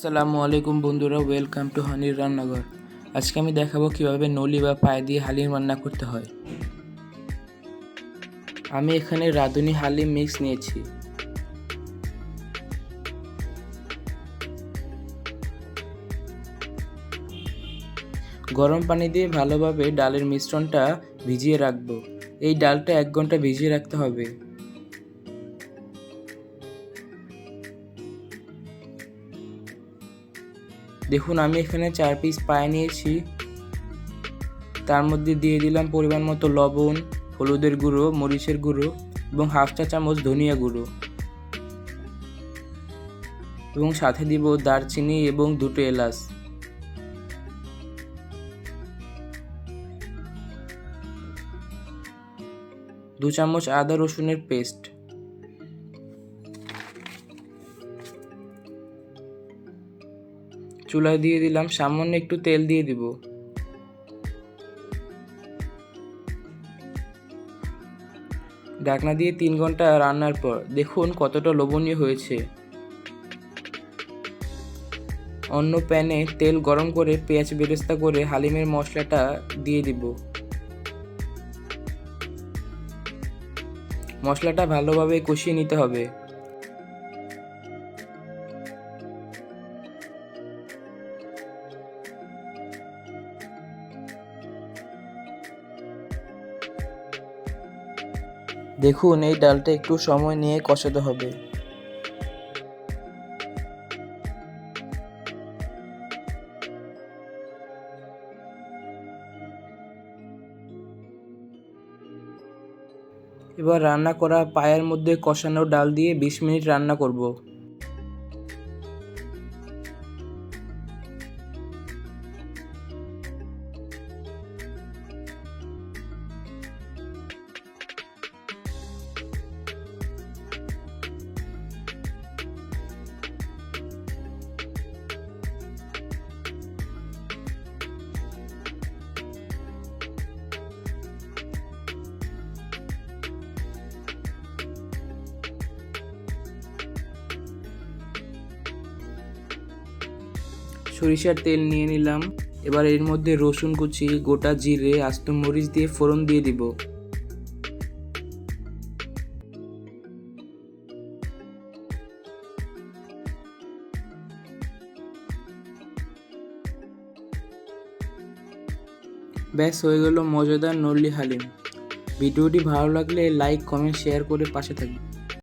আসসালামু আলাইকুম বন্ধুরা ওয়েলকাম টু হানির রান্নাঘর আজকে আমি দেখাবো কীভাবে নলি বা পায়ে দিয়ে হালিম রান্না করতে হয়। আমি এখানে রাঁধুনি হালিম মিক্স নিয়েছি। গরম পানি দিয়ে ভালোভাবে ডালের মিশ্রণটা ভিজিয়ে রাখব। এই ডালটা এক ঘণ্টা ভিজিয়ে রাখতে হবে। দেখুন, আমি এখানে চার পিস পায়ে নিয়েছি। তার মধ্যে দিয়ে দিলাম পরিমাণ মতো লবণ, হলুদের গুঁড়ো, মরিচের গুঁড়ো এবং হাফ চা চামচ ধনিয়া গুঁড়ো। এবং সাথে দিব দারচিনি এবং দুটো এলাচ। দু চামচ আদা রসুনের পেস্ট চুলায় দিয়ে দিলাম, সামান্য একটু তেল দিয়ে দিব। ঢাকনা দিয়ে তিন ঘণ্টা রান্নার পর, দেখুন কতটা লোভনীয় হয়েছে। অন্য প্যানে তেল গরম করে পেঁয়াজ বেরেস্তা করে হালিমের মশলাটা দিয়ে দিব। মশলাটা ভালোভাবে কষিয়ে নিতে হবে। দেখুন, এই ডালটা একটু সময় নিয়ে কষাতে হবে। এবার রান্না করা পায়ের মধ্যে কষানো ডাল দিয়ে বিশ মিনিট রান্না করব। সরিষার তেল নিয়ে নিলাম। এবার এর মধ্যে রসুন কুচি, গোটা জিরে, আস্ত মরিচ দিয়ে ফোড়ন দিয়ে দিব। ব্যাস, হয়ে গেল মজাদার নল্লি হালিম। ভিডিওটি ভালো লাগলে লাইক, কমেন্ট, শেয়ার করে পাশে থাকবে